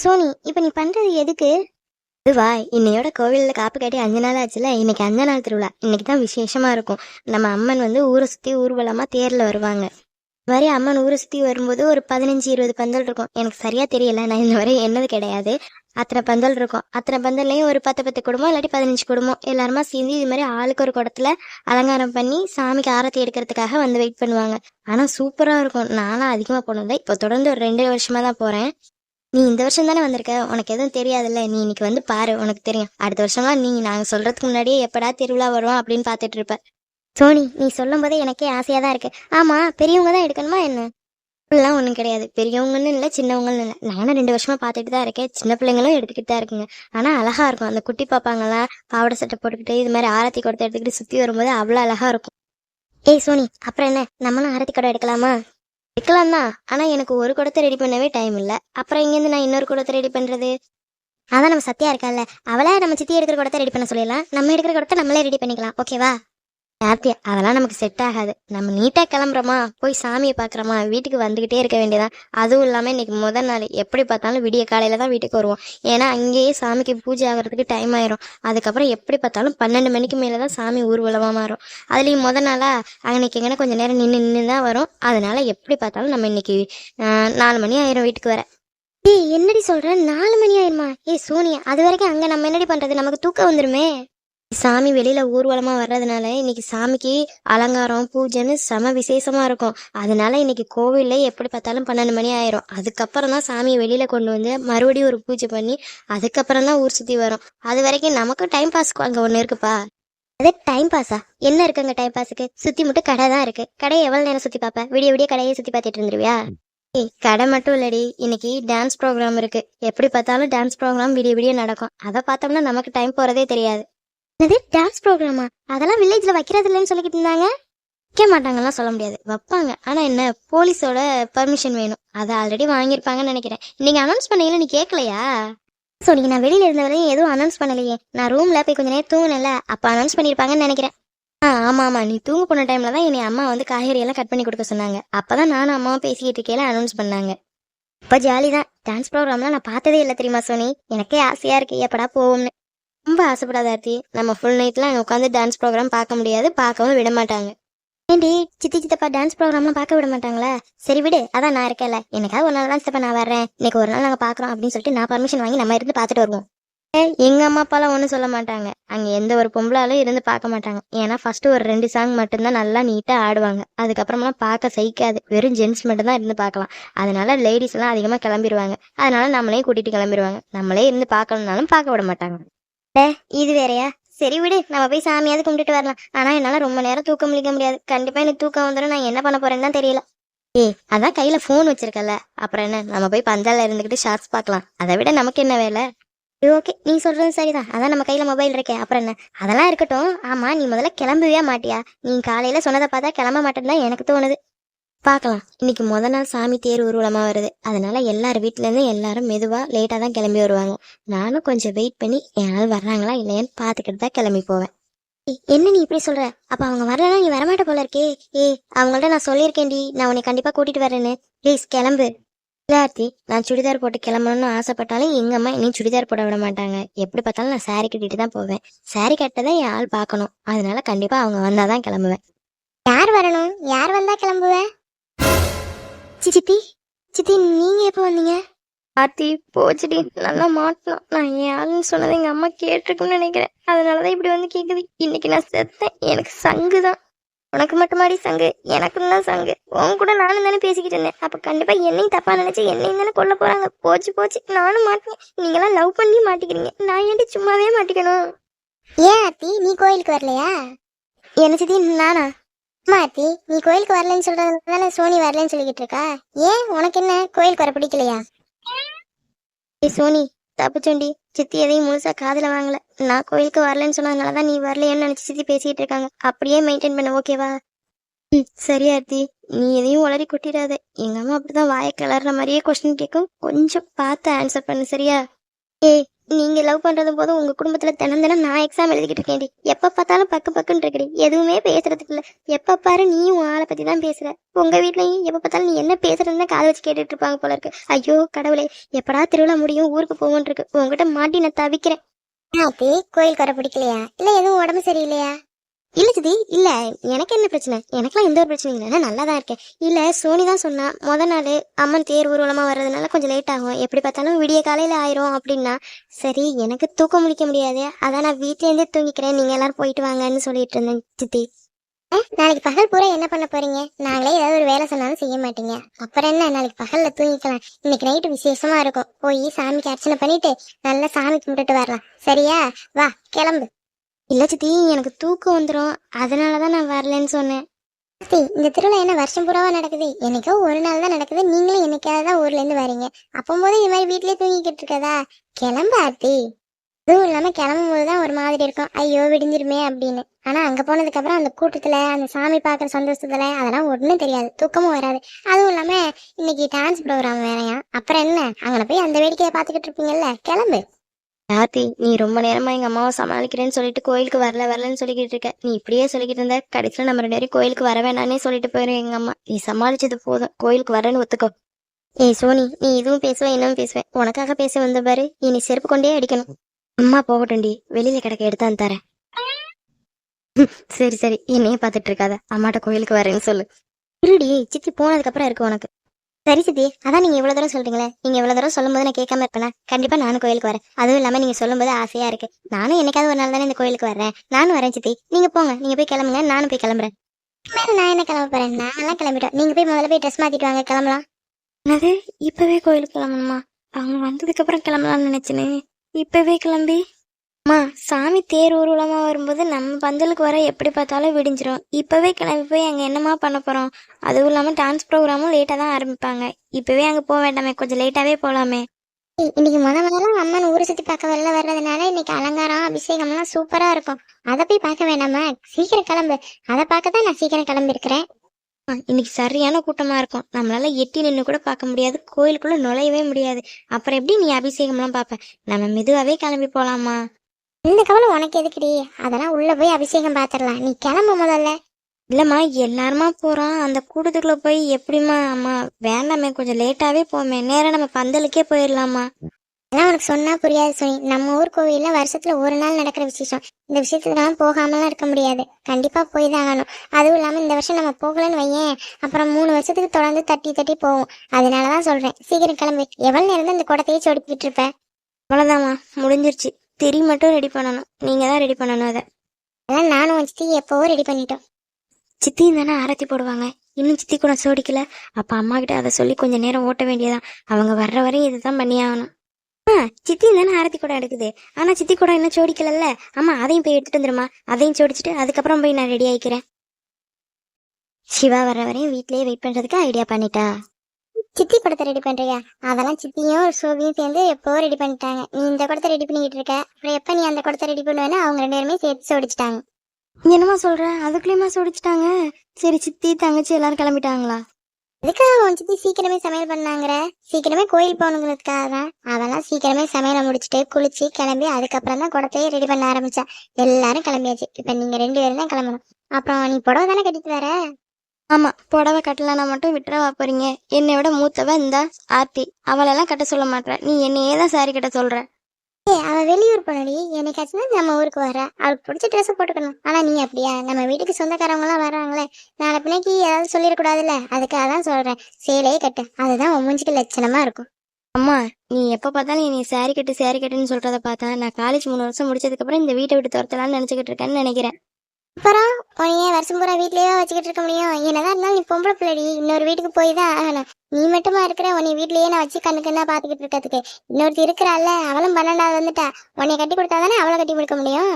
Sony இப்போ நீ பண்ணுறது எதுக்கு? இதுவா இன்னையோட கோவிலில் காப்பு கட்டி அஞ்சு நாள் ஆச்சுல இன்னைக்கு அஞ்சு நாள் திருவிழா. இன்னைக்கு தான் விசேஷமாக இருக்கும். நம்ம அம்மன் வந்து ஊரை சுற்றி ஊர்வலமாக தேரில் வருவாங்க. இந்த மாதிரி அம்மன் ஊரை சுற்றி வரும்போது ஒரு பதினஞ்சு இருபது பந்தல் இருக்கும். எனக்கு சரியாக தெரியல நான் இந்த வரை என்னது கிடையாது. அத்தனை பந்தல் இருக்கும். அத்தனை பந்தல்லையும் ஒரு பத்து பத்து குடும்பம் இல்லாட்டி பதினஞ்சு குடும்பம். எல்லாருமா சேர்ந்து இது மாதிரி ஆளுக்கு ஒரு குடத்துல அலங்காரம் பண்ணி சாமிக்கு ஆரத்தி எடுக்கிறதுக்காக வந்து வெயிட் பண்ணுவாங்க. ஆனால் சூப்பராக இருக்கும். நானும் அதிகமாக போனதில்லை. இப்போ தொடர்ந்து ஒரு ரெண்டு வருஷமாக தான் போகிறேன் நீ இந்த வருஷம் தானே வந்திருக்க? உனக்கு எதுவும் தெரியாதுல்ல. நீ இன்னைக்கு வந்து பாரு உனக்கு தெரியும். அடுத்த வருஷம்லாம் நீ நாங்க சொல்றதுக்கு முன்னாடியே எப்படா திருவிழா வரும் அப்படின்னு பார்த்துட்டு இருப்ப. சோனி நீ சொல்லும் போதே எனக்கே ஆசையா தான் இருக்கு. ஆமா பெரியவங்க தான் எடுக்கணுமா என்ன? அப்படிலாம் ஒன்றும் கிடையாது. பெரியவங்கன்னு இல்லை சின்னவங்கன்னு இல்லை. நானும் ரெண்டு வருஷமா பார்த்துட்டு தான் இருக்கேன். சின்ன பிள்ளைங்களும் எடுத்துக்கிட்டு தான் இருக்குங்க. ஆனால் அழகா இருக்கும். அந்த குட்டி பாப்பாங்களாம் பாவாடை சட்டை போட்டுக்கிட்டு இது மாதிரி ஆரத்தி கொடுத்து எடுத்துக்கிட்டு சுற்றி வரும்போது அவ்வளோ அழகா இருக்கும். ஏய் சோனி அப்புறம் என்ன? நம்மளும் ஆரத்தி கடை எடுக்கலாமா? வைக்கலாம் தான் ஆனால் எனக்கு ஒரு குடத்தை ரெடி பண்ணவே டைம் இல்லை. அப்புறம் இங்கேருந்து நான் இன்னொரு குடத்தை ரெடி பண்ணுறது அதான் நம்ம சத்தியா இருக்கால அவளை நம்ம சித்தி எடுக்கிற குடத்தை ரெடி பண்ண சொல்லிடலாம். நம்ம எடுக்கிற குடத்தை நம்மளே ரெடி பண்ணிக்கலாம். ஓகேவா கார்த்தி அதெல்லாம் நமக்கு செட் ஆகாது. நம்ம நீட்டாக கிளம்புறோமா? போய் சாமியை பார்க்குறோமா? வீட்டுக்கு வந்துக்கிட்டே இருக்க வேண்டியதான் அதுவும் இல்லாமல் இன்னைக்கு முதல் நாள். எப்படி பார்த்தாலும் விடிய காலையில் தான் வீட்டுக்கு வருவோம். ஏன்னா அங்கேயே சாமிக்கு பூஜை ஆகிறதுக்கு டைம் ஆயிரும். அதுக்கப்புறம் எப்படி பார்த்தாலும் பன்னெண்டு மணிக்கு மேலே தான் சாமி ஊர்வலமாக மாறும். அதுலேயும் முத நாளா அன்னைக்கு எங்கன்னா கொஞ்சம் நேரம் நின்று நின்று தான் வரும். அதனால எப்படி பார்த்தாலும் நம்ம இன்னைக்கு நாலு மணி ஆயிரும் வீட்டுக்கு வர. ஏய் என்னடி சொல்கிறேன் நாலு மணி ஆயிருமா? ஏய் சோனியா அது வரைக்கும் அங்கே நம்ம என்னடி பண்ணுறது நமக்கு தூக்கம் வந்துருமே. சாமி வெளியில ஊர்வலமா வர்றதுனால இன்னைக்கு சாமிக்கு அலங்காரம் பூஜைன்னு செம விசேஷமா இருக்கும். அதனால இன்னைக்கு கோவில்ல எப்படி பார்த்தாலும் பன்னெண்டு மணி ஆயிரும். அதுக்கப்புறம் தான் சாமியை வெளியில கொண்டு வந்து மறுபடியும் ஒரு பூஜை பண்ணி அதுக்கப்புறம் தான் ஊர் சுத்தி வரும். அது வரைக்கும் நமக்கும் டைம் பாஸ்க்கு அங்க ஒண்ணு இருக்குப்பா. அது டைம் பாஸா என்ன இருக்கு அங்க டைம் பாஸுக்கு சுத்தி மட்டும் கடை தான் இருக்கு. கடையை எவ்வளவு நேரம் சுத்தி பார்ப்ப? விடிய விடிய கடையை சுத்தி பார்த்துட்டு இருந்துருவியா? ஏய் கடை மட்டும் இல்லடி. இன்னைக்கு டான்ஸ் ப்ரோக்ராம் இருக்கு. எப்படி பார்த்தாலும் டான்ஸ் ப்ரோக்ராம் விடிய விடிய நடக்கும். அதை பார்த்தோம்னா நமக்கு டைம் போறதே தெரியாது. என்னது டான்ஸ் ப்ரோக்ராமா அதெல்லாம் வில்லேஜில் வைக்கிறது இல்லைன்னு சொல்லிக்கிட்டு இருந்தாங்க. வைக்க மாட்டாங்கலாம் சொல்ல முடியாது. வைப்பாங்க. ஆனால் என்ன போலீஸோட பர்மிஷன் வேணும். அதை ஆல்ரெடி வாங்கியிருப்பாங்கன்னு நினைக்கிறேன். நீங்கள் அனௌன்ஸ் பண்ணீங்களா நீ கேட்கலையா ஸோ நீங்கள் நான் வெளியில் இருந்த வரையும் எதுவும் அனௌன்ஸ் பண்ணலையே. நான் ரூமில் போய் கொஞ்ச நேரம் தூங்கினல அப்போ அனௌன்ஸ் பண்ணியிருப்பாங்கன்னு நினைக்கிறேன். ஆ ஆமாம் ஆமாம் நீ தூங்க போன டைமில் தான் என்னை அம்மா வந்து காய்கறியெல்லாம் கட் பண்ணி கொடுக்க சொன்னாங்க. அப்போ தான் நானும் அம்மாவும் பேசிக்கிட்டு இருக்கையில அனௌன்ஸ் பண்ணாங்க. இப்போ ஜாலி தான். டான்ஸ் ப்ரோக்ராம்லாம் நான் பார்த்ததே இல்லை தெரியுமா சோனி? எனக்கே ஆசையாக இருக்கு. எப்படா போவோம்னு. ரொம்ப ஆசைப்படாத ஆர்த்தி. நம்ம ஃபுல் நைட்லாம் அங்கே உட்காந்து டான்ஸ் ப்ரோக்ராம் பார்க்க முடியாது பார்க்கவும் விட மாட்டாங்க. ஏண்டி சித்தி சித்தப்பா டான்ஸ் ப்ரோக்ராம்லாம் பார்க்க விட மாட்டாங்களா? சரி விடு அதான் நான் இருக்கேன்ல. எனக்காவது ஒரு நாள் தான் சித்தப்பா நான் வரேன் இன்னைக்கு ஒரு நாள் நாங்கள் பார்க்குறோம் அப்படின்னு சொல்லிட்டு நான் பர்மிஷன் வாங்கி நம்ம இருந்து பார்த்துட்டு வருவோம். ஏ, எங்க அம்மா அப்பாலாம் ஒன்றும் சொல்ல மாட்டாங்க. அங்கே எந்த ஒரு பொம்பளாலும் இருந்து பார்க்க மாட்டாங்க. ஏன்னா ஃபர்ஸ்ட் ஒரு ரெண்டு சாங் மட்டும்தான் நல்லா நீட்டாக ஆடுவாங்க. அதுக்கப்புறமா பார்க்க சகிக்காது. வெறும் ஜென்ஸ் மட்டும்தான் இருந்து பார்க்கலாம். அதனால லேடிஸ் எல்லாம் கிளம்பிடுவாங்க அதனால நம்மளையும் கூட்டிட்டு கிளம்பிடுவாங்க நம்மளே இருந்து பார்க்கணும்னாலும் பார்க்க விட மாட்டாங்க. டே இது வேறயா? சரி விடு நம்ம போய் சாமியாவது கும்பிட்டுட்டு வரலாம். ஆனா என்னால ரொம்ப நேரம் தூக்கம் முழிக்க முடியாது. கண்டிப்பா எனக்கு தூக்கம் வந்துடும் நான் என்ன பண்ண போறேன்னு தான் தெரியல. ஏய் அதான் கையில ஃபோன் வச்சிருக்கல அப்புறம் என்ன நம்ம போய் பந்தல்ல இருந்துகிட்டு ஷார்ட்ஸ் பார்க்கலாம். அதை விட நமக்கு என்ன வேலை? ஓகே நீ சொல்றது சரிதான். அதான் நம்ம கையில மொபைல் இருக்கே. அப்புறம் என்ன? அதெல்லாம் இருக்கட்டும். ஆமா நீ முதல்ல கிளம்பவே மாட்டியா? நீ காலையில சொன்னதை பார்த்தா கிளம்ப மாட்டேன்னு தான் எனக்கு தோணுது. பார்க்கலாம். இன்னைக்கு முத நாள் சாமி தேர் ஊர்வலமா வருது. அதனால எல்லார் வீட்டிலேருந்து எல்லாரும் மெதுவாக லேட்டாக தான் கிளம்பி வருவாங்க. நானும் கொஞ்சம் வெயிட் பண்ணி என்னால் வர்றாங்களா இல்லையான்னு பார்த்துக்கிட்டு தான் கிளம்பி போவேன். ஏய், என்ன நீ இப்படி சொல்ற? அப்ப அவங்க வரலன்னா நீ வரமாட்ட போல இருக்கே. ஏ அவங்கள்ட்ட நான் சொல்லியிருக்கேன்டி. நான் உன்னை கண்டிப்பா கூட்டிட்டு வரேன்னு ப்ளீஸ் கிளம்பு. இல்லாத்தி நான் சுடிதார் போட்டு கிளம்பணும்னு ஆசைப்பட்டாலும் எங்க அம்மா என்னையும் சுடிதார் போட விட மாட்டாங்க. எப்படி பார்த்தாலும் நான் சாரி கட்டிட்டு தான் போவேன். சாரி கட்டதான் என் ஆள் பார்க்கணும். அதனால கண்டிப்பா அவங்க வந்தாதான் கிளம்புவேன். யார் வரணும்? யார் வந்தா கிளம்புவேன் சித்தி சித்தி நீங்க எப்போ வந்தீங்க? ஆர்த்தி போச்சுடி நல்லா மாட்டலாம். நான் ஆளுன்னு சொன்னதை எங்க அம்மா கேட்டிருக்குன்னு நினைக்கிறேன். அதனாலதான் இப்படி வந்து கேக்குது. இன்னைக்கு நான் செத்தேன். எனக்கு சங்கு தான். உனக்கு மட்டுமாடி சங்கு? எனக்கும் தான் சங்கு. உன் கூட நானும் தானே பேசிக்கிட்டு இருந்தேன். அப்ப கண்டிப்பா என்னையும் தப்பா நினைச்சு என்னையும் தானே கொல்ல போறாங்க. போச்சு போச்சு. நானும் மாட்டேன். நீங்களாம் லவ் பண்ணி மாட்டிக்கிறீங்க. நான் ஏன்டி சும்மாவே மாட்டிக்கணும்? ஏன் ஆத்தி நீ கோயிலுக்கு வரலையா? என்ன சித்தி நானா? மாத்தி நீ கோயிலுக்கு வரலன்னு சொல்றதுனால சோனி வரலன்னு சொல்லிக்கிட்டு இருக்கா? ஏன்? உனக்கு என்ன? கோயிலுக்கு வர பிடிக்கலையா? ஏய் சோனி தப்புச்சோண்டி. சித்தி எதையும் முழுசா காதுல வாங்கல. நான் கோயிலுக்கு வரலன்னு சொன்னதுனால தான் நீ வரலையேன்னு நினைச்சு சித்தி பேசிட்டு இருக்காங்க. அப்படியே மெயின்டைன் பண்ண ஓகேவா ம் சரி ஆர்த்தி. நீ எதையும் உளறி கொட்டிடாத. எங்க அம்மா அப்படிதான் வாயை கிளற மாதிரியே கொஸ்டின் கேட்கும். கொஞ்சம் பார்த்து ஆன்சர் பண்ணு சரியா? ஏய் நீங்கள் லவ் பண்ணுறது போதும் உங்கள் குடும்பத்தில் தினம் தினம் நான் எக்ஸாம் எழுதிக்கிட்டு இருக்கேன்டி. எப்போ பார்த்தாலும் பக்கு பக்குன்னு இருக்கடி எதுவுமே பேசுறதுக்கு இல்லை. எப்போ பாரு நீயும் உன் ஆளை பற்றி தான் பேசுகிற உங்கள் வீட்லயும் எப்போ பார்த்தாலும் நீ என்ன பேசுறதுன்னு காதை வச்சு கேட்டுட்டு இருப்பாங்க போல இருக்கு. ஐயோ கடவுளே எப்படா திருவிழா முடியும்? ஊருக்கு போவோன் இருக்கு. உங்ககிட்ட மாட்டி நான் தவிக்கிறேன். கோயில் கோயிலுக்கு பிடிக்கலையா? இல்லை எதுவும் உடம்பு சரியில்லையா? இல்ல சிதி இல்ல. எனக்கு என்ன பிரச்சனை? எனக்குலாம் எந்த ஒரு பிரச்சனையும் இல்லை. நான் நல்லா தான் இருக்கேன். இல்ல சோனி தான் சொன்னா முத நாள் அம்மன் தேர் ஊர்வலமா வர்றதுனால கொஞ்சம் லேட் ஆகும். எப்படி பார்த்தாலும் விடிய காலையில ஆயிரும் அப்படின்னா சரி எனக்கு தூக்கம் முடிக்க முடியாது. அதான் நான் வீட்டிலேருந்தே தூங்கிக்கிறேன். நீங்க எல்லாரும் போயிட்டு வாங்கன்னு சொல்லிட்டு இருந்தேன் சித்தி நாளைக்கு பகல் பூரா என்ன பண்ண போறீங்க? நாங்களே ஏதாவது ஒரு வேலை சொன்னாலும் செய்ய மாட்டீங்க. அப்புறம் என்ன? நாளைக்கு பகல்ல தூங்கிக்கலாம். இன்னைக்கு நைட்டு விசேஷமா இருக்கும். போய் சாமிக்கு அர்ச்சனை பண்ணிட்டு நல்லா சாமி கும்பிட்டுட்டு வரலாம். சரியா? வா கிளம்பு. இல்ல சித்தி எனக்கு தூக்கம் வந்துடும் அதனால தான் நான் வரலன்னு சொன்னேன். சித்தி இந்த திருவிழா என்ன வருஷம் பூராவா நடக்குது? என்னைக்கோ ஒரு நாள் தான் நடக்குது. நீங்களும் என்னைக்காவது தான் ஊர்ல இருந்து வரீங்க. போது இது மாதிரி வீட்லயே தூங்கிக்கிட்டு இருக்கதா? கிளம்பு ஆர்த்தி. அதுவும் இல்லாம கிளம்பும் போதுதான் ஒரு மாதிரி இருக்கும். ஐயோ விடிஞ்சிருமே அப்படின்னு. ஆனா அங்க போனதுக்கு அப்புறம் அந்த கூட்டத்துல அந்த சாமி பாக்குற சந்தோஷத்துல அதெல்லாம் ஒண்ணும் தெரியாது. தூக்கமும் வராது. அதுவும் இல்லாம இன்னைக்கு டான்ஸ் ப்ரோக்ராம் வேறையா? அப்புறம் என்ன? அங்க போய் அந்த வேடிக்கையை பாத்துக்கிட்டு இருப்பீங்கல்ல. கிளம்பு. ஆர்த்தி நீ ரொம்ப நேரமா எங்க அம்மாவை சமாளிக்கிறேன்னு சொல்லிட்டு கோயிலுக்கு வரல வரலன்னு சொல்லிக்கிட்டு இருக்க. நீ இப்படியே சொல்லிக்கிட்டு இருந்த கடைசியில நம்ம ரெண்டு பேரும் கோயிலுக்கு வர வேணானே சொல்லிட்டு போயிருவேன் எங்க அம்மா. நீ சமாளிச்சது போதும். கோயிலுக்கு வரேன்னு ஒத்துக்கோ. ஏய் சோனி நீ இதுவும் பேசுவ இன்னும் பேசுவேன் உனக்காக பேச வந்த பாரு இனி செருப்பு கொண்டே அடிக்கணும். அம்மா போகட்டும்டி. வெளியில கிடக்க எடுத்தான் தரேன். சரி சரி. என்னையே பார்த்துட்டு இருக்காத. அம்மாட்ட கோயிலுக்கு வரேன்னு சொல்லு. இருடி சித்தி போனதுக்கு அப்புறம் இருக்கு உனக்கு. சரி சித்தி அதான் நீங்க இவ்வளவு தூரம் சொல்றீங்களே. நீங்க இவ்வளவு தூரம் சொல்லும்போது நான் கேட்காம இருப்பேனா? கண்டிப்பா நானும் கோயிலுக்கு வரேன். அதுவும் இல்லாம நீங்க சொல்லும்போது ஆசையா இருக்கு. நானும் என்னைக்காவது ஒரு நாள் தானே இந்த கோயிலுக்கு வர்றேன். நானும் வரேன் சித்தி. நீங்க போங்க. நீங்க போய் கிளம்புங்க. நானும் போய் கிளம்புறேன். மேல நான் என்ன கிளம்ப போறேன்? நான்லாம் கிளம்பிட்டோம். நீங்க போய் முதல்ல போய் ட்ரெஸ் மாத்திட்டு வாங்க. கிளம்பலாம். என்னது? இப்பவே கோயிலுக்கு கிளம்பணுமா? அவங்க வந்ததுக்கு அப்புறம் கிளம்பலாம்னு நினைச்சனே. இப்பவே கிளம்பி? அம்மா சாமி தேர் ஊர்வலமா வரும்போது நம்ம பந்தலுக்கு வர எப்படி பார்த்தாலும் விடிஞ்சிரும். இப்பவே கிளம்பி போய் அங்க என்னமா பண்ண போறோம்? அதுவும் இல்லாம டான்ஸ் ப்ரோக்ராமும் லேட்டா தான் ஆரம்பிப்பாங்க. இப்பவே அங்க போக வேண்டாமே கொஞ்சம் லேட்டாவே போலாமே. ஏய், இன்னைக்கு முத முதல்ல அம்மன் ஊரை சுத்தி பார்க்க வெளில வர்றதுனால இன்னைக்கு அலங்காரம் அபிஷேகம்லாம் சூப்பரா இருக்கும். அதை போய் பார்க்க வேண்டாமா சீக்கிரம் கிளம்பு. அதை பார்க்க தான் நான் சீக்கிரம் கிளம்பி இருக்கிறேன் ஆ, இன்னைக்கு சரியான கூட்டமா இருக்கும். நம்மளால எட்டி நின்று கூட பார்க்க முடியாது கோயிலுக்குள்ள நுழையவே முடியாது. அப்புறம் எப்படி நீ அபிஷேகம்லாம் பார்ப்ப? நம்ம மெதுவாவே கிளம்பி போலாமா? இந்த கவலை உனக்கு எதுக்குடி? அதெல்லாம் உள்ள போய் அபிஷேகம் பார்த்துடலாம் நீ கிளம்பு முதல்ல. இல்லம்மா எல்லாருமா போறோம். அந்த கூட்டத்துக்குள்ள போய் எப்படிம்மா அம்மா வேண்டாமே கொஞ்சம் லேட்டாவே போமே. நேரா நம்ம பந்தலுக்கே போயிடலாமா அதெல்லாம் உனக்கு சொன்னா புரியாது சுனி. நம்ம ஊர் கோவில்ல வருஷத்துல ஒரு நாள் நடக்கிற விசேஷம். இந்த விஷயத்துக்குலாம் போகாமலாம் இருக்க முடியாது. கண்டிப்பா போய் தான் ஆகணும். அதுவும் இல்லாம இந்த வருஷம் நம்ம போகலன்னு வையேன். அப்புறம் மூணு வருஷத்துக்கு தொடர்ந்து தட்டி தட்டி போவோம். அதனாலதான் சொல்றேன். சீக்கிரம் கிளம்பு. எவ்வளவு நேரம் இந்த குடத்தையே சொடுக்கிட்டு இருப்ப? அவ்வளவுதாம்மா. முடிஞ்சிருச்சு. திரி மட்டும் ரெடி பண்ணணும். நீங்க தான் ரெடி பண்ணணும் அதை. அதெல்லாம் நானும் சித்தி எப்பவோ ரெடி பண்ணிட்டோம். சித்தியும் தானே ஆரத்தி போடுவாங்க. இன்னும் சித்தி கூட சோடிக்கல. அப்ப அம்மா கிட்ட அதை சொல்லி கொஞ்ச நேரம் ஓட்ட வேண்டியதான் அவங்க வர்ற வரையும் இதுதான் பண்ணி ஆகணும். ஆ சித்தியும் தானே ஆரத்தி கூட எடுக்குது. ஆனா சித்தி கூட இன்னும் சோடிக்கலல்ல? அம்மா அதையும் போய் எடுத்துட்டு வந்துருமா? அதையும் சோடிச்சுட்டு அதுக்கப்புறம் போய் நான் ரெடி ஆயிக்கிறேன். சிவா வர்ற வரையும் வீட்லயே வெயிட் பண்றதுக்கு ஐடியா பண்ணிட்டா? சித்தி குடத்தை ரெடி பண்றியா? அதெல்லாம் சித்தியும் சோபியும் சேர்ந்து எப்போ ரெடி பண்ணிட்டாங்க. நீ இந்த குடத்தை ரெடி பண்ணிக்கிட்டு இருக்க. அப்புறம் எப்ப நீ அந்த குடத்தை ரெடி பண்ணுவேன்னு அவங்க ரெண்டு பேருமே சேர்த்து சோடிச்சிட்டாங்க. என்னம்மா சொல்ற? அதுக்குள்ளேயுமா சோடிச்சிட்டாங்க? சரி சித்தி தங்கச்சி எல்லாரும் கிளம்பிட்டாங்களா? எதுக்காக உன் சித்தி சீக்கிரமே சமையல் பண்ணாங்கற? சீக்கிரமே கோயில் போகணுங்கிறதுக்காக தான். அதெல்லாம் சீக்கிரமே சமையலை முடிச்சுட்டு குளிச்சு கிளம்பி அதுக்கப்புறம் தான் குடத்தையே ரெடி பண்ண ஆரம்பிச்சா. எல்லாரும் கிளம்பியாச்சு. இப்ப நீங்க ரெண்டு பேரும் தான் கிளம்பணும். அப்புறம் நீ புடவை தானே கட்டிட்டு வர? ஆமா புடவை கட்டலனா மட்டும் விட்டுறவா போறீங்க. என்னை விட மூத்தவ இந்த ஆர்த்தி. அவளெல்லாம் கட்ட சொல்ல மாட்ற நீ என்னையே தான் சாரி கட்ட சொல்ற. ஏய் அவ வெளியூர் போனடி. என்னைக்காச்சும் தான் நம்ம ஊருக்கு வர அவளுக்கு பிடிச்ச ட்ரெஸ் போட்டுக்கணும். ஆனா நீ அப்படியா? நம்ம வீட்டுக்கு சொந்தக்காரவங்க எல்லாம் வர்றாங்களே. நாளை பின்னைக்கு ஏதாவது சொல்லிடக்கூடாதுல்ல? அதுக்காக தான் சொல்றேன். சேலையே கட்டு. அதுதான் உன் மூஞ்சிக்கு லட்சணமா இருக்கும். அம்மா நீ எப்ப பார்த்தாலும் நீ சாரி கட்டு சாரி கட்டுன்னு சொல்றத பார்த்தா நான் காலேஜ் மூணு வருஷம் முடிச்சதுக்கு அப்புறம் இந்த வீட்டை விட்டு துரத்தலாம்னு நினைச்சுக்கிட்டு இருக்கேன்னு நினைக்கிறேன். அப்புறம் உன்னைய வருஷம் பூரா வீட்லயே வச்சுக்கிட்டு இருக்க முடியும். என்னதான் இருந்தாலும் நீ பொம்பளை பிள்ளடி. இன்னொரு வீட்டுக்கு போய் தான் ஆகணும். நீ மட்டுமா இருக்கிற உன்னை வீட்லயே நான் வச்சு கண்ணு கண்ணா பாத்துக்கிட்டு இருக்கிறதுக்கு. இன்னொருத்தி இருக்கிறாள்ல அவளும் பன்னெண்டாவது வந்துட்டா. உன்னை கட்டி கொடுத்தாதானே அவளை கட்டி கொடுக்க முடியும்?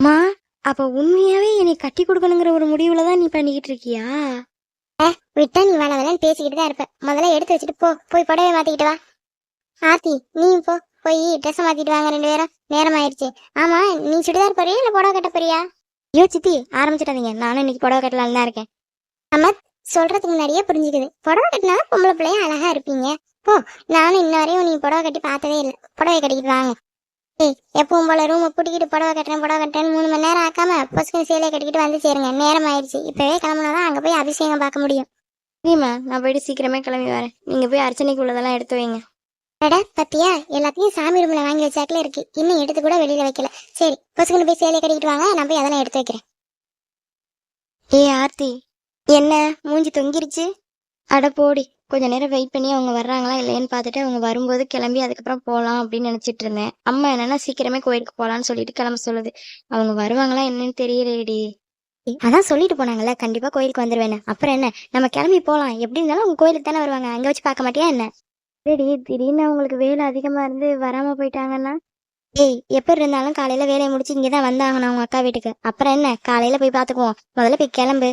அம்மா அப்ப உண்மையாவே என்னை கட்டி கொடுக்கணுங்கிற ஒரு முடிவுல தான் நீ பண்ணிக்கிட்டு இருக்கியா? விட்டா நீ வேலை வேலைன்னு பேசிக்கிட்டு தான் இருப்ப. முதல்ல எடுத்து வச்சுட்டு போ. போய் புடவை மாத்திக்கிட்டு வா. ஆர்த்தி நீ போ. போய் ட்ரெஸ் மாத்திட்டு வாங்க ரெண்டு பேரும். நேரம் ஆயிடுச்சு. ஆமா நீ சுடிதார் போறியா இல்ல புடவை கட்ட போறியா? ஐயோ சித்தி ஆரம்பிச்சிட்டாதீங்க நானும் இன்னைக்கு புடவை கட்டலாம் தான் இருக்கேன். சொல்றதுக்கு முன்னாடியே புரிஞ்சுக்குது. புடவை கட்டினா பொம்பளை பிள்ளைய அழகா இருப்பீங்க. போ நானும் இன்ன வரையும் நீங்க புடவை கட்டி பார்த்ததே இல்லை. புடவை கட்டிக்கிட்டு வாங்க. ஏய் எப்பவும் போல ரூமை பூட்டிக்கிட்டு புடவை கட்டுறேன் புடவை கட்டுறேன்னு மூணு மணி நேரம் ஆக்காம பொசுக்கு சேலையை கட்டிக்கிட்டு வந்து சேருங்க. நேரம் ஆயிடுச்சு. இப்பவே கிளம்புனாதான் அங்க போய் அபிஷேகம் பார்க்க முடியும். சரிம்மா நான் போயிட்டு சீக்கிரமே கிளம்பி வரேன். நீங்கள் போய் அர்ச்சனைக்கு உள்ளதெல்லாம் எடுத்து வைங்க. அடா பத்தியா? எல்லாத்தையும் சாமி ரூம்ல வாங்கி வச்சாக்கல இருக்கு. இன்னும் எடுத்து கூட வெளியில வைக்கல. சரி பொசுக்குன்னு போய் சேலையை கட்டிக்கிட்டு வாங்க. நான் போய் அதெல்லாம் எடுத்து வைக்கிறேன். ஏ ஆர்த்தி. என்ன மூஞ்சி தொங்கிருச்சு? அட போடி. கொஞ்ச நேரம் வெயிட் பண்ணி அவங்க வர்றாங்களா இல்லையான்னு பார்த்துட்டு அவங்க வரும்போது கிளம்பி அதுக்கப்புறம் போகலாம் அப்படின்னு நினச்சிட்டு இருந்தேன். அம்மா என்னன்னா சீக்கிரமே கோயிலுக்கு போகலான்னு சொல்லிட்டு கிளம்ப சொல்லுது. அவங்க வருவாங்களா என்னன்னு தெரியலேடி. அதான் சொல்லிட்டு போனாங்கல்ல. கண்டிப்பா கோயிலுக்கு வந்துருவேன்னு. அப்புறம் என்ன? நம்ம கிளம்பி போகலாம் எப்படி இருந்தாலும் அவங்க கோயிலுக்கு தானே வருவாங்க. அங்கே வச்சு பார்க்க மாட்டியா என்ன? சரி திடீர்னு அவங்களுக்கு வேலை அதிகமா இருந்து வராம போயிட்டாங்கன்னா? ஏய் எப்போ இருந்தாலும் காலையில வேலையை முடிச்சு இங்கே தான் வந்தாகணும் அவங்க அக்கா வீட்டுக்கு. அப்புறம் என்ன? காலையில போய் பார்த்துக்குவோம். முதல்ல போய் கிளம்பு.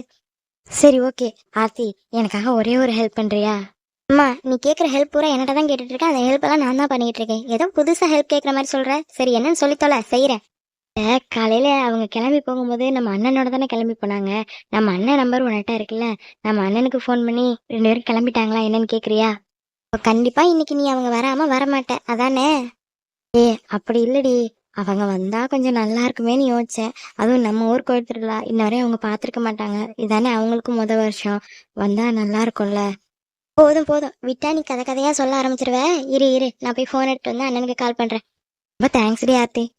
சரி ஓகே. ஆர்த்தி எனக்காக ஒரே ஒரு ஹெல்ப் பண்றியா? அம்மா நீ கேட்குற ஹெல்ப் பூரா என்கிட்ட தான் கேட்டுட்டு இருக்க அந்த ஹெல்ப் எல்லாம் நான் தான் பண்ணிட்டு இருக்கேன் ஏதோ புதுசா ஹெல்ப் கேட்குற மாதிரி சொல்ற. சரி என்னன்னு சொல்லித்தோல தொலை. செய்யறேன் காலையில அவங்க கிளம்பி போகும்போது நம்ம அண்ணனோட தானே கிளம்பி போனாங்க. நம்ம அண்ணன் நம்பர் உன்கிட்ட இருக்குல்ல. நம்ம அண்ணனுக்கு ஃபோன் பண்ணி ரெண்டு பேரும் கிளம்பிட்டாங்களா என்னன்னு கேக்குறியா? கண்டிப்பா இன்னைக்கு நீ அவங்க வராம வரமாட்ட. அதானே? ஏ அப்படி இல்லடி. அவங்க வந்தா கொஞ்சம் நல்லா இருக்குமேன்னு யோசிச்சேன். அதுவும் நம்ம ஊர் கோயில் திருவிழா இன்ன வரையும் அவங்க பார்த்துருக்க மாட்டாங்க. இதானே அவங்களுக்கும் முத வருஷம். வந்தா நல்லா இருக்கும்ல. போதும் போதும். விட்டா நீ கதை கதையா சொல்ல ஆரம்பிச்சிருவ. இரு இரு. நான் போய் ஃபோன் எடுத்து வந்து அண்ணனுக்கு கால் பண்றேன். ரொம்ப தேங்க்ஸ் டி ஆர்த்தி.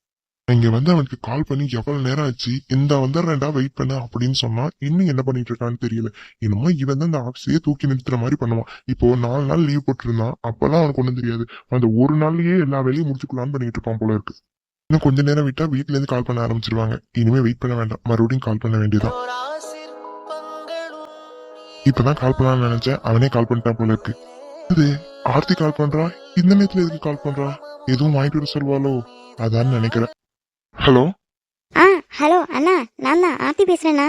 இங்க வந்து அவனுக்கு கால் பண்ணி எவ்வளவு நேரம் ஆச்சு? இந்த வந்துடுறேன்டா வெயிட் பண்ண அப்படின்னு சொன்னா இன்னும் என்ன பண்ணிட்டு இருக்கான்னு தெரியல. என்னமோ இவன் தான் இந்த ஆஃபீஸையே தூக்கி நிறுத்துற மாதிரி பண்ணுவான். இப்போ நாலு நாள் லீவ் போட்டிருந்தான். அப்பெல்லாம் அவனுக்கு ஒன்றும் தெரியாது. அந்த ஒரு நாள்லயே எல்லா வேலையும் முடிச்சுக்கலான்னு பண்ணிட்டு இருப்பான் போல இருக்கு. இன்னும் கொஞ்ச நேரம் விட்டா வீட்ல இருந்து கால் பண்ண ஆரம்பிச்சிருவாங்க. இனிமே வெயிட் பண்ண வேண்டாம். மறுபடியும் கால் பண்ண வேண்டியதான் இப்பதான் கால் பண்ணலாம்னு நினைச்சேன். அவனே கால் பண்ணிட்டான் போல இருக்கு. இது ஆர்த்தி கால் பண்றா? இந்த நேரத்துல எதுக்கு கால் பண்றா? எதுவும் வாங்கிட்டு வர சொல்வாளோ? அதான்னு நினைக்கிறேன். ஹலோ? ஆ ஹலோ அண்ணா நான் தான் ஆர்த்தி பேசுறேண்ணா.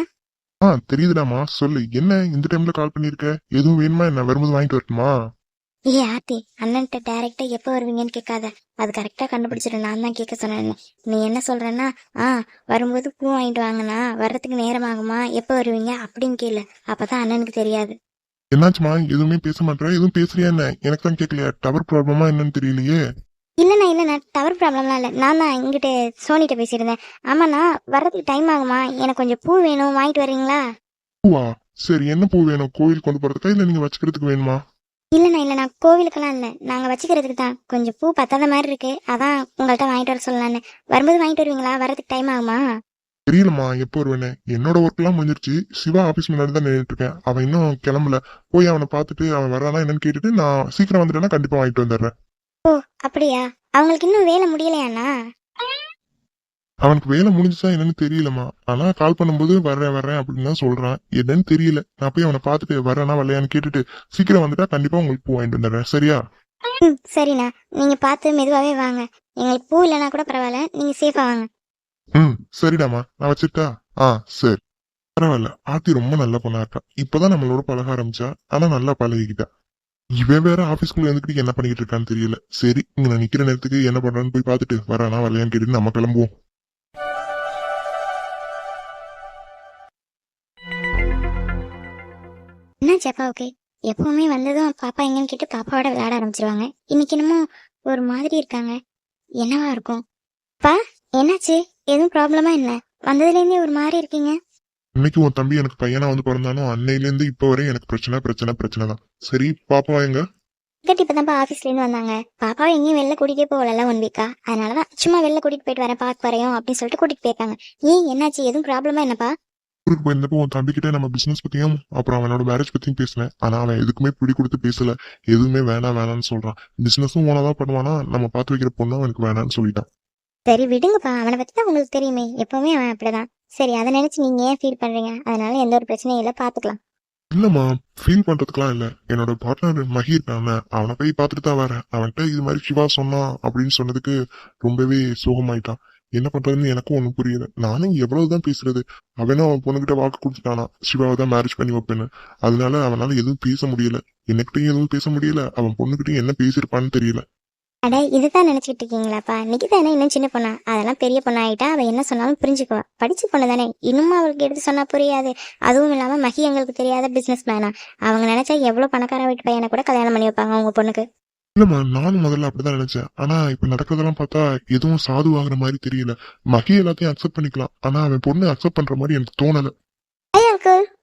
ஆ தெரியுதுடாமா சொல்லு என்ன இந்த டைம்ல கால் பண்ணிருக்க? எதுவும் வேணுமா என்ன வரும்போது வாங்கிட்டு வரட்டுமா? ஏ ஆர்த்தி அண்ணன்ட்ட டேரெக்டா எப்போ வருவீங்கன்னு கேட்காத. அது கரெக்டா கண்டுபிடிச்சிட்டு நான் தான் கேட்க சொன்னேன் நீ என்ன சொல்றேன்னா ஆ வரும்போது பூ வாங்கிட்டு வாங்கண்ணா வர்றதுக்கு நேரம் ஆகுமா எப்போ வருவீங்க அப்படின்னு கேளு. அப்பதான் அண்ணனுக்கு தெரியாது. என்னாச்சுமா எதுவுமே பேச மாட்டேற எதுவும் பேசுறியா என்ன? எனக்கு தான் கேட்கலையா டவர் ப்ராப்ளமா என்னன்னு தெரியலையே. இல்லைண்ணா இல்லைண்ணா டவர் ப்ராப்ளம்லாம் இல்லை. நான் தான் இங்கிட்டு சோனிட்ட பேசியிருந்தேன். ஆமாண்ணா வர்றதுக்கு டைம் ஆகுமா? எனக்கு கொஞ்சம் பூ வேணும். வாங்கிட்டு வரீங்களா பூவா? சரி என்ன பூ வேணும்? கோயில் கொண்டு போறதுக்கா இல்ல நீங்க வச்சுக்கிறதுக்கு வேணுமா? இல்லைண்ணா இல்லைண்ணா கோவிலுக்கெல்லாம் இல்லை. நாங்கள் வச்சுக்கிறதுக்கு தான். கொஞ்சம் பூ பத்தாத மாதிரி இருக்கு. அதான் உங்கள்கிட்ட வாங்கிட்டு வர சொல்லலான்னு வரும்போது வாங்கிட்டு வருவீங்களா? வரதுக்கு டைம் ஆகுமா? தெரியலம்மா எப்போ வருவேன்னு. என்னோட ஒர்க் எல்லாம் முடிஞ்சிருச்சு. சிவா ஆபீஸ் முன்னாடி தான் நின்றுட்டு இருக்கேன். அவன் இன்னும் கிளம்பல. போய் அவனை பார்த்துட்டு அவன் வரானா என்னன்னு கேட்டுட்டு நான் சீக்கிரம் வந்துட்டேன்னா கண்டிப்பா வாங்கிட்டு வந்துடுறேன். ஓ அப்படியா? அவங்களுக்கு இன்னும் வேலை முடியலையாண்ணா அவனுக்கு வேலை முடிஞ்சுச்சா என்னன்னு தெரியலம்மா. ஆனா கால் பண்ணும்போது வர்றேன் வர்றேன் அப்படின்னு தான் சொல்றான். என்னன்னு தெரியல. நான் போய் அவனை பார்த்துட்டு வர்றானா வரலையான்னு கேட்டுட்டு சீக்கிரம் வந்துட்டா கண்டிப்பா உங்களுக்கு பூ வாங்கிட்டு வந்துடுறேன். சரியா? ம் சரிண்ணா. நீங்கள் பார்த்து மெதுவாகவே வாங்க. எங்களுக்கு பூ இல்லைனா கூட பரவாயில்ல. நீங்கள் சேஃபாக வாங்க. ம் சரிடாமா நான் வச்சுட்டா? ஆ சரி. பரவாயில்ல. ஆர்த்தி ரொம்ப நல்ல பொண்ணா இருக்கா. இப்பதான் நம்மளோட பழக ஆரம்பிச்சா. ஆனா நல்லா பழகிக்கிட்டா. இவன் வேற ஆபீஸ்க்குள்ள இருந்துக்கிட்டு என்ன பண்ணிக்கிட்டு இருக்கான்னு தெரியல. சரி இங்க நான் நிக்கிற நேரத்துக்கு என்ன பண்றான்னு போய் பார்த்துட்டு வரானா வரலையான்னு கேட்டு நம்ம கிளம்புவோம். என்னாச்சு ஓகே. எப்பவுமே வந்ததும் பாப்பா எங்கன்னு கேட்டு பாப்பாவோட விளையாட ஆரம்பிச்சிருவாங்க. இன்னைக்கு என்னமோ ஒரு மாதிரி இருக்காங்க. என்னவா இருக்கும்? பா என்னாச்சு? எதுவும் ப்ராப்ளமா என்ன வந்ததுலேருந்தே ஒரு மாதிரி இருக்கீங்க. இன்னைக்கு உன் தம்பி எனக்கு பையனா வந்து பிறந்தானோ அன்னையில இருந்து இப்ப வரை எனக்கு பிரச்சனை பிரச்சனை பிரச்சனை தான் சரி பாப்பா எங்க? கிட்ட இப்பதான்ப்பா ஆஃபீஸ்ல இருந்து வந்தாங்க. பாப்பாவை எங்கேயும் வெளில கூட்டிகிட்டே போகல ஒன் வீக்கா அதனாலதான் சும்மா வெளில கூட்டிட்டு போயிட்டு வரேன் பார்க்க வரையும் அப்படின்னு சொல்லிட்டு கூட்டிட்டு போயிருக்காங்க. ஏன் என்னாச்சு? எதுவும் ப்ராப்ளமா என்னப்பா? ஊருக்கு போயிருந்தப்போ உன் தம்பி கிட்ட நம்ம பிசினஸ் பத்தியும் அப்புறம் அவனோட மேரேஜ் பத்தியும் பேசினேன். ஆனா அவன் எதுக்குமே பிடி கொடுத்து பேசல. எதுவுமே வேணாம் வேணாம்னு சொல்றான். பிசினஸும் ஓனதான் பண்ணுவானா? நம்ம பார்த்து வைக்கிற பொண்ணும் அவனுக்கு வேணாம்னு சொல்லிட்டான். சரி விடுங்கப்பா. அவனை பத்தி தான் உங்களுக்கு தெரியுமே. எப்பவுமே அவன் அப்படிதான். சரி அதை நினைச்சு நீங்க ஏன் ஃபீல் பண்றீங்க? அதனால எந்த ஒரு பிரச்சனையும் இல்லை பாத்துக்கலாம். இல்லம்மா ஃபீல் பண்றதுக்குலாம் இல்ல. என்னோட பார்ட்னர் மகி இருக்கான அவனை போய் பார்த்துட்டு தான் வரேன். அவன்கிட்ட இது மாதிரி சிவா சொன்னான் அப்படின்னு சொன்னதுக்கு ரொம்பவே சோகமாயிட்டான். என்ன பண்றதுன்னு எனக்கும் ஒண்ணும் புரியல. நானும் எவ்வளவுதான் பேசுறது அவனும் அவன் பொண்ணுகிட்ட வாக்கு கொடுத்துட்டானா சிவாவை தான் மேரேஜ் பண்ணி வைப்பேன்னு. அதனால அவனால எதுவும் பேச முடியல. என்னகிட்டயும் எதுவும் பேச முடியல. அவன் பொண்ணுகிட்டயும் என்ன பேசியிருப்பான்னு தெரியல. அட இதுதான் நினைச்சிட்டு இருக்கீங்களாப்பா நிக்கிதா என்ன இன்னும் சின்ன பொண்ணா? அதெல்லாம் பெரிய பொண்ணா ஆயிட்டா அவ என்ன சொன்னாலும் புரிஞ்சுக்குவா. படிச்ச பொண்ணு தானே இன்னும் அவளுக்கு எடுத்து சொன்னா புரியாது. அதுவும் இல்லாம மகி எங்களுக்கு தெரியாத பிசினஸ் மேனா அவங்க நினைச்சா எவ்வளவு பணக்கார வீட்டு பையனை கூட கல்யாணம் பண்ணி வைப்பாங்க அவங்க பொண்ணுக்கு. இல்லம்மா நானும் முதல்ல அப்படிதான் நினைச்சேன். ஆனா இப்ப நடக்கிறதெல்லாம் பார்த்தா எதுவும் சாதுவாகிற மாதிரி தெரியல. மகி எல்லாத்தையும் அக்செப்ட் பண்ணிக்கலாம். ஆனா அவன் பொண்ணு அக்செப்ட் பண்ற மாதிரி எனக்கு தோணல.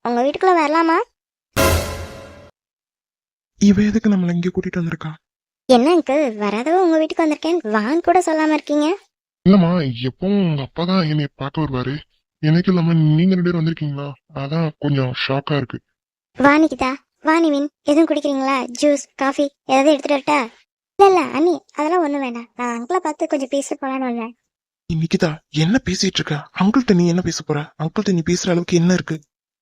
உங்க வீட்டுக்குள்ள வரலாமா? இவ எதுக்கு நம்மள இங்க கூட்டிட்டு வந்திருக்கா? என்ன அங்கிள் வராதவ உங்க வீட்டுக்கு வந்திருக்கேன். வான்னு கூட சொல்லாம இருக்கீங்க. இல்லம்மா எப்பவும் உங்க அப்பா தான் என்னை பார்க்க வருவாரு. எனக்கு இல்லாம நீங்க ரெண்டு பேரும் வந்திருக்கீங்களா? அதான் கொஞ்சம் ஷாக்கா இருக்கு. வா நிகிதா வா நிவின். எதுவும் குடிக்கிறீங்களா? ஜூஸ் காஃபி ஏதாவது எடுத்துட்டு வரட்டா? இல்ல இல்ல அண்ணி அதெல்லாம் ஒண்ணும் வேண்டாம். நான் அங்கிளை பார்த்து கொஞ்சம் பேச போலான்னு வந்தேன். நிக்கிதா என்ன பேசிட்டு இருக்க? அங்கிள்கிட்ட நீ என்ன பேச போற? அங்கிள்கிட்ட நீ பேசுற அளவுக்கு என்ன இருக்கு?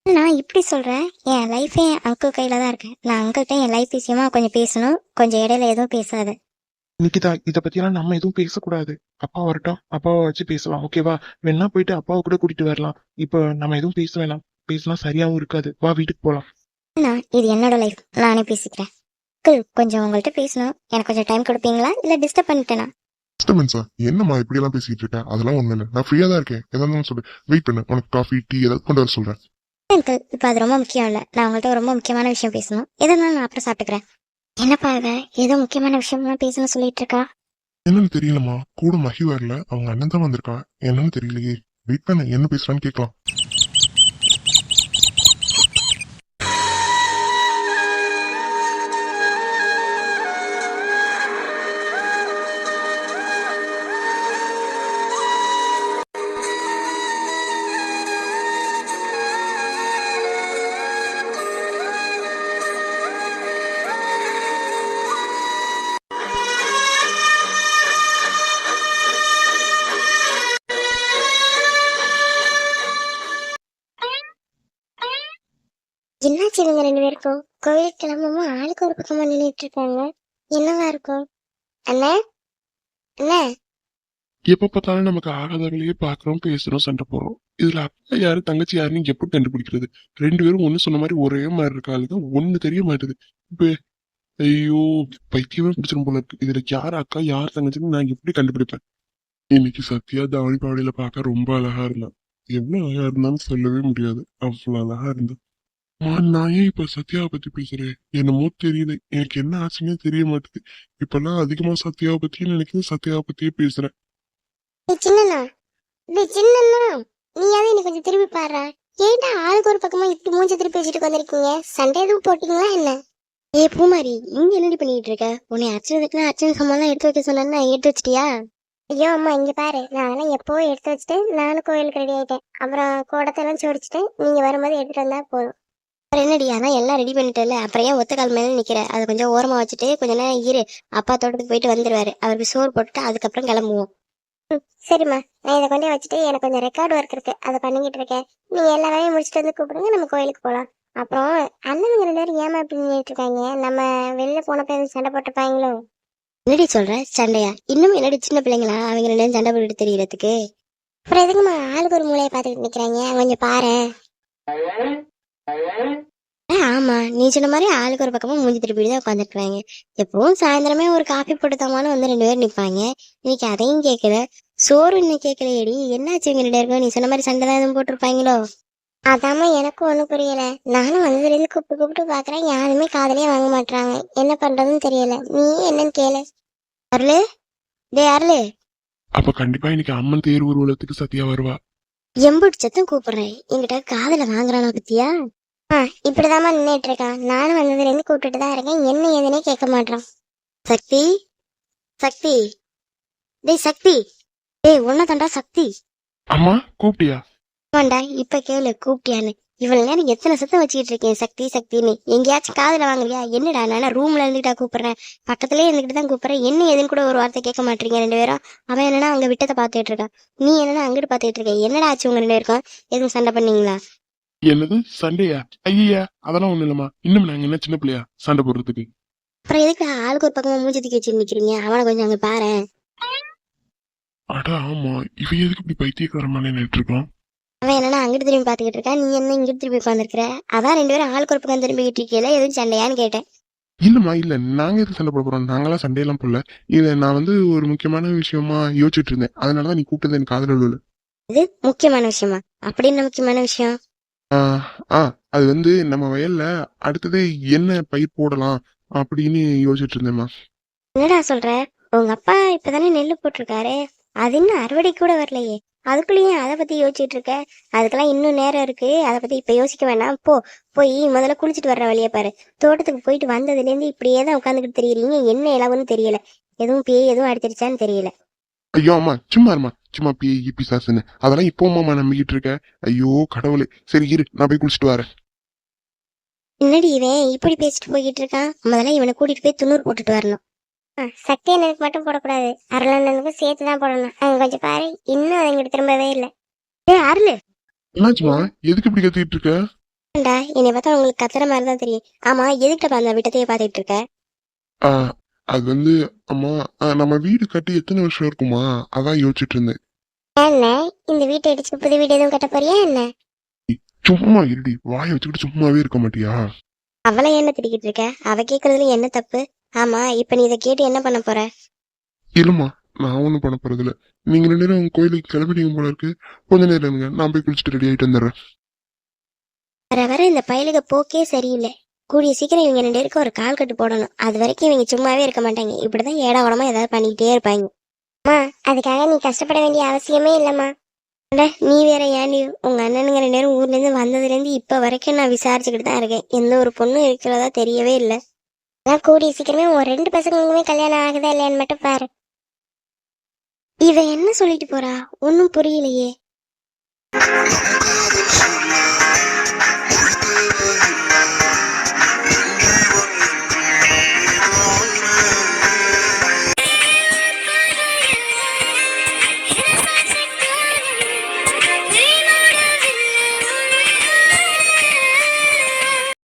நான் இப்படி சொல்றேன். என் லைஃபே என் அங்கிள் கையில தான் இருக்கு. நான் அங்கிள்கிட்ட என் லைஃப் விஷயமா கொஞ்சம் பேசணும். கொஞ்சம் இடையில எதுவும் பேசாத. நிக்கிதா இத பத்தி எல்லாம் நம்ம எதுவும் பேசக்கூடாது. அப்பா வரட்டும். அப்பாவை வச்சு பேசலாம். ஓகேவா வேணா போயிட்டு அப்பாவை கூட கூட்டிட்டு வரலாம். இப்போ நம்ம எதுவும் பேச வேணாம். பேசலாம் சரியாவும் இருக்காது. வா வீட்டுக்கு போலாம். நான் இது என்னோட லைஃப் நானே பேசிக்கிறேன். அங்கிள் கொஞ்சம் உங்கள்கிட்ட பேசணும். எனக்கு கொஞ்சம் டைம் கொடுப்பீங்களா? இல்ல டிஸ்டர்ப் பண்ணிட்டேனா? டிஸ்டர்பன்ஸா என்னம்மா இப்படி எல்லாம் பேசிட்டு இருக்க? அதெல்லாம் ஒண்ணு இல்ல. நான் ஃப்ரீயா தான் இருக்கேன். எதாவது சொல்லு. வெயிட் பண்ணு. உனக்கு காஃபி டீ ஏதாவது கொண்டு வர சொல்றேன். அங்கிள் இப்போ அது ரொம்ப முக்கியம் இல்ல. நான் உங்கள்கிட்ட ரொம்ப முக்கியமான விஷயம் பேசணும். எதனால நான் அப்புறம் சாப்பிட்டுக்கிறேன்? என்னப்பா இவ ஏதோ முக்கியமான விஷயம்லாம் பேசணும் சொல்லிட்டு இருக்கா என்னன்னு தெரியலம்மா. கூட மகி வரல அவங்க அண்ணன் தான் வந்திருக்கா. என்னன்னு தெரியலையே. வெயிட் பண்ண என்ன பேசுறான்னு கேட்கலாம். கோயில் கிளம்புமா ஆளுக்கு ஒரு பக்கமா நின்றுட்டு இருக்காங்க. என்னவா இருக்கும்? அண்ணா? அண்ணா? எப்ப பார்த்தாலும் நமக்கு ஆகாதவங்களையே பாக்குறோம் பேசுறோம் சண்டை போறோம் இதுல அப்பா யாரு தங்கச்சி யாருன்னு எப்படி கண்டுபிடிக்கிறது? ரெண்டு பேரும் ஒண்ணு சொன்ன மாதிரி ஒரே மாதிரி இருக்காளுங்க ஒண்ணு தெரிய மாட்டேது. இப்ப ஐயோ பைத்தியமே பிடிச்சிடும் போல இருக்கு. இதுல யார் அக்கா யார் தங்கச்சின்னு நான் எப்படி கண்டுபிடிப்பேன்? இன்னைக்கு சத்யா தாவணி பாவடையில பார்க்க ரொம்ப அழகா இருந்தான் எவ்வளவு அழகா இருந்தான்னு சொல்லவே முடியாது. அவ்வளவு அழகா இருந்தா. நான் ஏன் இப்ப சத்யாவை பத்தி பேசுறேன்? என்னமோ தெரியல. எனக்கு என்ன ஆச்சுன்னே தெரிய மாட்டேது. இப்பெல்லாம் அதிகமா சத்யாவை பத்தியே நினைக்கிறேன் சத்யாவை பத்தியே பேசுறேன். நீ சின்னண்ணா. டேய் சின்னண்ணா. நீயாவது என்னை கொஞ்சம் திரும்பி பாரு ஏன்டா ஆளுக்கு ஒரு பக்கமா இப்படி மூஞ்ச திருப்பி வச்சுட்டு வந்திருக்கீங்க சண்டை எதுவும் போட்டீங்களா என்ன? ஏ பூமாரி இங்க என்னடி பண்ணிட்டு இருக்க? உன்னை அர்ச்சனத்துக்குலாம் அர்ச்சனை சம்பளம் எடுத்து வைக்க சொன்னா எடுத்து வச்சிட்டியா? ஐயோ அம்மா இங்க பாரு. நான்லாம் எப்போ எடுத்து வச்சுட்டு நானும் கோயிலுக்கு ரெடி ஆயிட்டேன். அப்புறம் கூடத்தெல்லாம் சோடிச்சுட்டேன் நீங்க வரும்போது எடுத்துட்டு வந்தா போதும். என்னடி அதான் எல்லாம் ரெடி பண்ணிட்டல அப்புறம் ஏன் ஒத்த கால் மேல நிக்கிற? அதை கொஞ்சம் ஓரமா வச்சுட்டு கொஞ்ச நேரம் இரு. அப்பா தோட்டத்துக்கு போயிட்டு வந்துருவாரு. அவருக்கு சோறு போட்டுட்டு அதுக்கப்புறம் கிளம்புவோம். சரிம்மா. நான் இதை கொண்டே வச்சுட்டு எனக்கு கொஞ்சம் ரெக்கார்ட் ஒர்க் இருக்கு. அதை பண்ணிக்கிட்டு இருக்கேன். நீங்க எல்லா வேலையும் முடிச்சுட்டு வந்து கூப்பிடுங்க. நம்ம கோயிலுக்கு போகலாம் அப்புறம் அண்ணனுங்க ரெண்டு பேரும் ஏமா நின்றுட்டு இருக்காங்க? நம்ம வெளில போனப்ப எதுவும் சண்டை போட்டுப்பாங்களோ என்னடி சொல்ற? சண்டையா? இன்னும் என்னடி சின்ன பிள்ளைங்களா? அவங்க ரெண்டு பேரும் சண்டை போட்டுட்டு தெரியறதுக்கு. அப்புறம் எதுக்குமா ஆளுக்கு ஒரு மூலையை பார்த்துக்கிட்டு நிக்கிறாங்க? கொஞ்சம் பாரு ஆமா. நீ சொன்ன மாதிரி ஆளுக்கு ஒரு பக்கமா மூஞ்சி திருப்பி தான் உட்காந்துருக்காங்க எப்பவும் சாயந்தரமே ஒரு காஃபி போட்டு தாமான்னு வந்து ரெண்டு பேரும் நிப்பாங்க. இன்னைக்கு அதையும் கேட்கல சோறு இன்னும் கேட்கலையேடி என்னாச்சு இவங்க ரெண்டு பேருக்கும்? நீ சொன்ன மாதிரி சண்டை தான் எதுவும் போட்டிருப்பாங்களோ? அதாம்மா எனக்கும் ஒன்றும் புரியல. நானும் வந்ததுலேருந்து கூப்பிட்டு கூப்பிட்டு பார்க்குறேன் யாருமே காதலே வாங்க மாட்றாங்க. என்ன பண்றதுன்னு தெரியல. நீ என்னன்னு கேளு. அருளு? டே அருளு. அப்ப கண்டிப்பா இன்னைக்கு அம்மன் தேர் ஊர்வலத்துக்கு சத்யா வருவா. எம்புட்டு சத்தம் கூப்பிடுறேன். என்கிட்ட காதல வாங்குறானா பத்தியா? ஆ இப்படிதாம்மா நின்றுட்டு இருக்கான் நானும் வந்ததுலேருந்து கூப்பிட்டுட்டு தான் இருக்கேன். என்ன ஏதுனே கேட்க மாட்டான் சக்தி? சக்தி? டேய் சக்தி! டேய் உன்ன தாண்டா சக்தி. அம்மா கூப்பிட்டியா? ஆமாண்டா இப்ப கேளு கூப்பிட்டியான்னு. இவ்வளவு நேரம் எத்தனை சத்தம் வச்சுக்கிட்டு இருக்கேன் சக்தி சக்தின்னு. எங்கேயாச்சும் காதுல வாங்குறியா? என்னடா நான் ரூம்ல இருந்துட்டா கூப்பிடுறேன். பக்கத்துலயே இருந்துகிட்டு தான் கூப்பிடுறேன். என்ன ஏதுன்னு கூட ஒரு வார்த்தை கேட்க மாட்டீங்க ரெண்டு பேரும். அவன் என்னன்னா அங்க விட்டத்தை பாத்துட்டு இருக்கான். நீ என்னன்னா அங்கிட்டு பாத்துட்டு இருக்க. என்னடா ஆச்சு உங்க ரெண்டு பேருக்கும்? எதுவும் சண்டை பண்ணீங்களா? என்னது? சண்டையா? ஐயா அதெல்லாம் ஒண்ணு இல்லம்மா. இன்னும் நாங்க என்ன சின்ன பிள்ளையா? சண்டை போடுறதுக்கு. அப்புறம் எதுக்கு ஆளுக்கு ஒரு பக்கமா மூஞ்சி தூக்கி வச்சு நிக்கிறீங்க? அவனை கொஞ்சம் அங்க பாரு அட ஆமா. இவ எதுக்கு இப்படி பைத்தியக்காரமான நின்றுட்டு இருக்கோம் அவன் என்னன்னா அங்கிட்டு திரும்பி பாத்துக்கிட்டு இருக்கான் நீ என்ன இங்கிட்டு திரும்பி உட்காந்துருக்கிற அதான் ரெண்டு பேரும் ஆளுக்கு ஒரு பக்கம் திரும்பிக்கிட்டு இருக்கீல எதுவும் சண்டையான்னு கேட்டேன். இல்லம்மா இல்ல. நாங்க எதுக்கு சண்டை போட போறோம்? நாங்களாம் சண்டையெல்லாம் போடல. இத நான் வந்து ஒரு முக்கியமான விஷயமா யோசிச்சுட்டு இருந்தேன். அதனாலதான் நீ கூப்பிட்டது எனக்கு காதல விழுல இது முக்கியமான விஷயமா? அப்படி என்ன முக்கியமான விஷயம்? ஆ அது வந்து நம்ம வயல்ல அடுத்ததே என்ன பயிர் போடலாம் அப்படின்னு யோசிச்சுட்டு இருந்தேம்மா. என்னடா சொல்ற? உங்க அப்பா இப்பதானே நெல்லு போட்டிருக்காரு. அது இன்னும் அறுவடை கூட வரலையே. அதுக்குள்ளேயும் அதை பத்தி யோசிச்சுட்டு இருக்க அதுக்கெல்லாம் இன்னும் நேரம் இருக்கு. அதை பத்தி இப்ப யோசிக்க வேணாம். போ. போய் முதல்ல குளிச்சுட்டு வர்ற வழியை பாரு. தோட்டத்துக்கு போயிட்டு வந்ததுல இருந்து இப்படியே தான் உட்காந்துக்கிட்டு தெரியுறீங்க. என்ன இளவுன்னு தெரியல. எதுவும் பேய் எதுவும் அடிச்சிருச்சான்னு தெரியல. ஐயோ அம்மா சும்மா இருமா சும்மா பேய் பிசாசுன்னு அதெல்லாம் இப்போ அம்மா நம்பிக்கிட்டு இருக்க. ஐயோ கடவுளே. சரி இரு. நான் போய் குளிச்சுட்டு வரேன். என்னடி இவன்? இப்படி பேசிட்டு போய்கிட்டு இருக்கான். முதல்ல இவனை கூட்டிட்டு போய் துண்ணூறு போட்டுட்டு வரணும். சக்தி அண்ணனுக்கு மட்டும் போடக்கூடாது. அருளண்ணனுக்கும் சேர்த்து தான் போடணும். அங்க கொஞ்சம் பாரு இன்னும் அது இங்கிட்டு திரும்பவே இல்லை. ஏ அருளு. என்னாச்சுமா? எதுக்கு இப்படி கத்திட்டு இருக்க? ஏன்டா என்னை பார்த்தா உங்களுக்கு கத்துற மாதிரி தான் தெரியும். ஆமா எதுக்கிட்ட அந்த விட்டத்தையே பார்த்துட்டு இருக்க? அது வந்து அம்மா நம்ம வீடு கட்டி எத்தனை வருஷம் இருக்குமா? அதான் யோசிச்சுட்டு இருந்தேன். என்ன? இந்த வீட்டை அடிச்சு புது வீடு எதுவும் கட்ட போறியா என்ன? சும்மா இருடி. வாயை வச்சுக்கிட்டு சும்மாவே இருக்க மாட்டியா? அவளை என்ன திட்டிக்கிட்டு இருக்க? அவ கேக்குறதுல என்ன தப்பு? ஆமா இப்ப நீ இதை கேட்டு என்ன பண்ண போற? இல்லம்மா நான் ஒன்றும் பண்ண போறது இல்ல நீங்க ரெண்டு நேரம் கோயிலுக்கு கிளம்பிட்டீங்க போல இருக்கு. கொஞ்ச நேரம் இருங்க நான் போய் குளிச்சுட்டு ரெடி ஆயிட்டு வந்துடுறேன். வர வர இந்த பயலுக போக்கே சரியில்லை. கூடிய சீக்கிரம் இவங்க ரெண்டு பேருக்கும் ஒரு கால் கட்டு போடணும். அது வரைக்கும் இவங்க சும்மாவே இருக்க மாட்டாங்க. இப்படிதான் ஏடா உடமா ஏதாவது பண்ணிக்கிட்டே இருப்பாங்க. அம்மா அதுக்காக நீ கஷ்டப்பட வேண்டிய அவசியமே இல்லம்மா. நீ வேற ஏன்டி உங்க அண்ணனுங்க ரெண்டு பேரும் ஊர்ல இருந்து வந்ததுல இருந்து இப்ப வரைக்கும் நான் விசாரிச்சுக்கிட்டு தான் இருக்கேன். எந்த ஒரு பொண்ணும் இருக்கிறதா தெரியவே இல்லை. அதான் கூடிய சீக்கிரமே ஒரு ரெண்டு பசங்களுக்குமே கல்யாணம் ஆகுதா இல்லையான்னு மட்டும் பாரு. இவ என்ன சொல்லிட்டு போறா? ஒன்னும் புரியலையே.